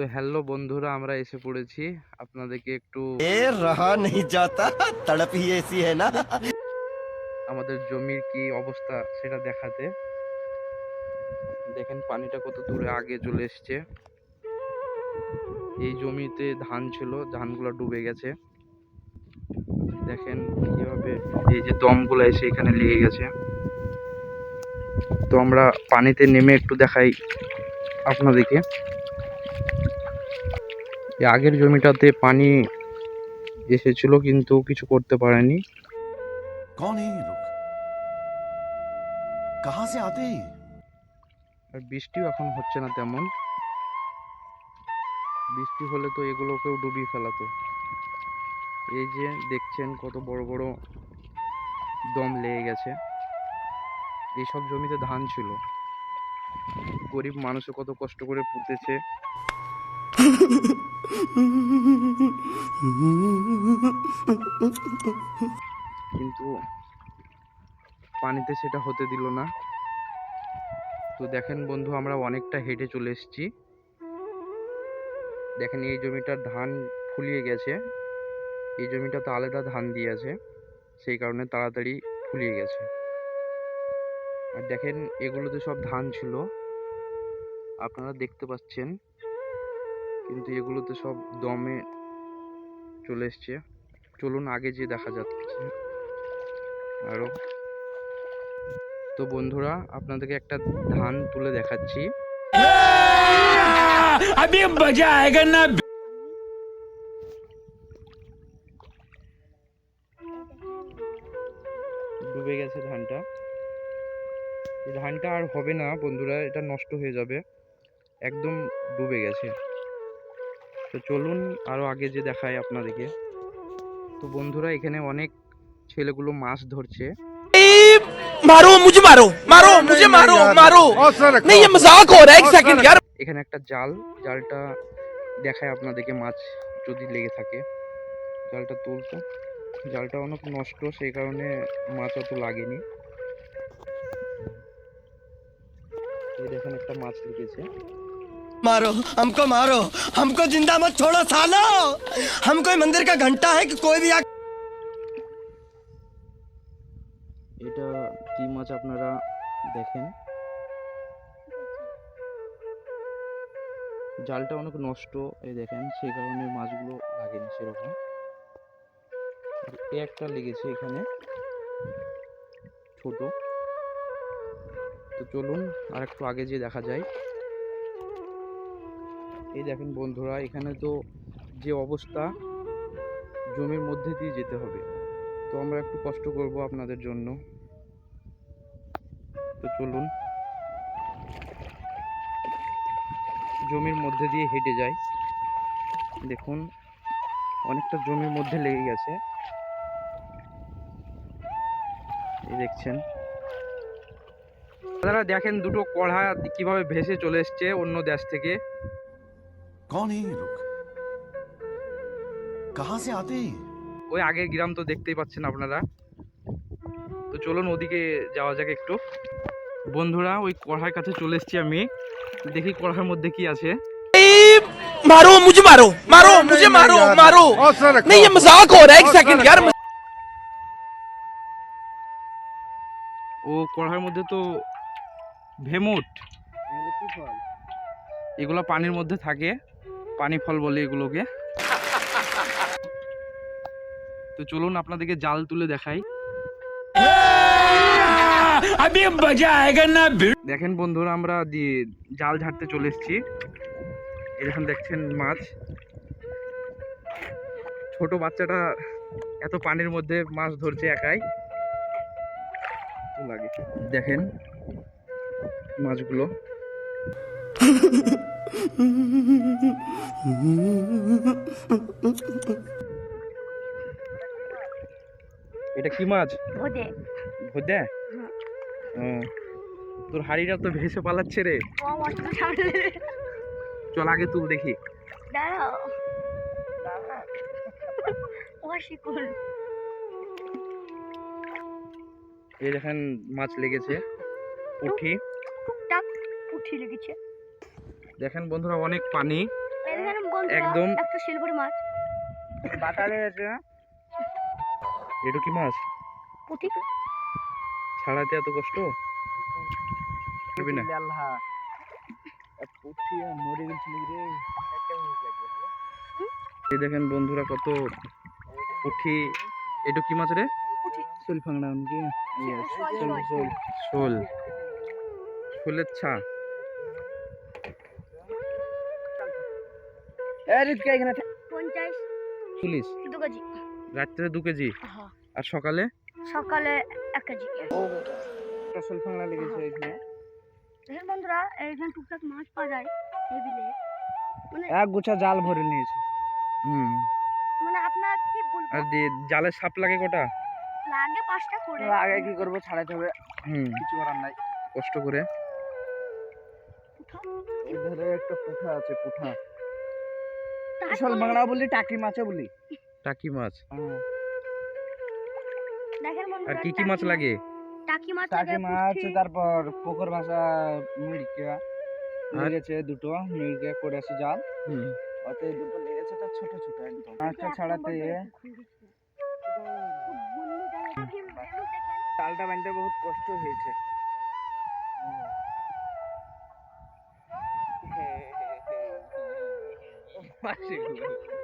তো হ্যালো বন্ধুরা আমরা এসে পড়েছি। আপনাদেরকে একটু আমাদের জমির কি অবস্থা সেটা দেখাতে। দেখেন পানিটা কত দূরে আগে চলে এসছে। এই জমিতে ধান ছিল ধানগুলো ডুবে গেছে। দেখেন কীভাবে এই যে দমগুলো এসে এখানে লেগে গেছে। তো আমরা পানিতে নেমে একটু দেখাই আপনাদেরকে। আগের জমিটাতে পানি এসেছিল কিন্তু কিছু করতে পারেনি। বৃষ্টিও এখন হচ্ছে না তেমন। বৃষ্টি হলে তো এগুলোকেও ডুবিয়ে ফেলাতো। এই যে দেখছেন কত বড় বড় দম লেগে গেছে। এইসব জমিতে ধান ছিল। গরিব মানুষও কত কষ্ট করে পুঁতেছে। কিন্তু পানিতে সেটা হতে দিল না। তো দেখেন বন্ধু, আমরা অনেকটা হেঁটে চলে এসেছি। দেখেন এই জমিটার ধান ফুলিয়ে গেছে। এই জমিটা তো আলাদা ধান দিয়ে আছে, সেই কারণে তাড়াতাড়ি ফুলিয়ে গেছে। আর দেখেন, এগুলোতে সব ধান ছিল। আপনারা দেখতে পাচ্ছেন কিন্তু এগুলো তো সব দমে চলে এসছে। চলুন আগে যে দেখা যাচ্ছে আরও তো বন্ধুরা আপনাদেরকে একটা ধান তুলে দেখাচ্ছি। ডুবে গেছে ধানটা। ধানটা আর হবে না বন্ধুরা এটা নষ্ট হয়ে যাবে। একদম ডুবে গেছে। তো চলুন আরো আগে যে দেখাই আপনাদেরকে তো বন্ধুরা এখানে অনেক ছেলেগুলো মাছ ধরছে मारो मुझे मारो मारो मुझे मारो मारो नहीं ये मजाक हो रहा है एक सेकंड यार এখানে একটা জাল জালটা দেখায় আপনাদেরকে মাছ যদি লেগে থাকে জালটা তুলতো জালটা অনেক নষ্ট সেই কারণে মাছ অত লাগেনি এই দেখেন একটা মাছ লেগেছে मारो हमको मारो हमको जिंदा मत छोड़ो सालो हम कोई मंदिर का घंटा है कि कोई भी आके এটা কি মাছ আপনারা দেখেন জালটা অনেক নষ্ট এই দেখেন সেই কারণে মাছগুলো লাগেনি সেরকম আর এ একটা লেগেছে এখানে ছোট তো চলুন আর একটু আগে যে দেখা যায় এই দেখেন বন্ধুরা, এখানে তো যে অবস্থা, জমির মধ্যে দিয়ে যেতে হবে। তো আমরা একটু কষ্ট করব আপনাদের জন্য। তো চলুন। জমির মধ্যে দিয়ে হেঁটে যাই। দেখুন, অনেকটা জমির মধ্যে লেগে গেছে। এই দেখছেন। আপনারা দেখেন দুটো কড়া কীভাবে ভেসে চলে এসছে অন্য দেশ থেকে। कौन है ये लोग कहां से आते हैं ये? ওই আগের গ্রাম তো দেখতেই পাচ্ছেন আপনারা তো চলুন ওদিকে যাওয়া যাক একটু বন্ধুরা ওই কড়ার কাছে চলে এসেছি আমি দেখি কড়ার মধ্যে কি আছে मारो मुझे मारो मारो मुझे मारो मारो नहीं ये मजाक हो रहा है एक सेकंड यार ও কড়ার মধ্যে তো ভেমুট এগুলো পানির মধ্যে থাকে। পানি ফল বলে এগুলোকে। তো চলুন আপনাদেরকে জাল তুলে দেখাই। দেখেন বন্ধুরা আমরা জাল ঝাড়তে চলে এসেছি। এরকম দেখছেন মাছ। ছোট বাচ্চাটা এত পানির মধ্যে মাছ ধরছে একাই। লাগে। দেখেন মাছগুলো। এটা কি মাছ ভোদে ভোদে তোর হাড়িটা তো ভেসে পালাচ্ছে রে চল আগে তুল দেখি দাঁড়াও এই দেখেন মাছ লেগেছে পুঁঠি টুকটাক উঠি লেগেছে দেখেন বন্ধুরা অনেক পানি। একদম। একটা মাছ। বাটারে আছে। এটা কি মাছ? পুঁটি। ছাড়াতে এত কষ্ট? করবি না পুঠি মরে গেছিল রে। এই দেখেন বন্ধুরা কত পুঠি এটা কি মাছ রে? চুল ফাংনা কি শোল, চুল শোল। শোল। শোলের ছা। এখানে। পঞ্চাশ। পুলিশ? দু কেজি। রাত্রে দু কেজি? আর সকালে? সকালে এক কেজি। চুল ফাংনা লেগেছে এখানে। দেখেন বন্ধুরা এইখানে টুকটাক মাছ পাওয়া যায় এই বিলে মানে এক গুছা জাল ভরে নিয়েছে। হুম। মানে আপনার কি বলব আর জালে সাপ লাগে কটা? লাগে পাঁচটা করে। আগে কি করব? ছাড়াইতে হবে। হুম। কিছু করার নাই। কষ্ট করে। এধারে একটা পুঠা আছে পুঠা। চল বাংলা বলি টাকি মাছে বলি টাকি মাছ। দেখেন আর কি কি মাছ লাগে? টাকি মাছ টাকি মাছ তারপর পুকুর ভাষা আর? লেগেছে দুটো মিড়কা করে আছে জাল। হুম। ওতে দুটো লেগেছে তা ছোট ছোট একদম। মাছটা ছাড়াতে। ভেলু দেখেন জালটা বাঁধতে বহুত কষ্ট হয়েছে। mais seguro.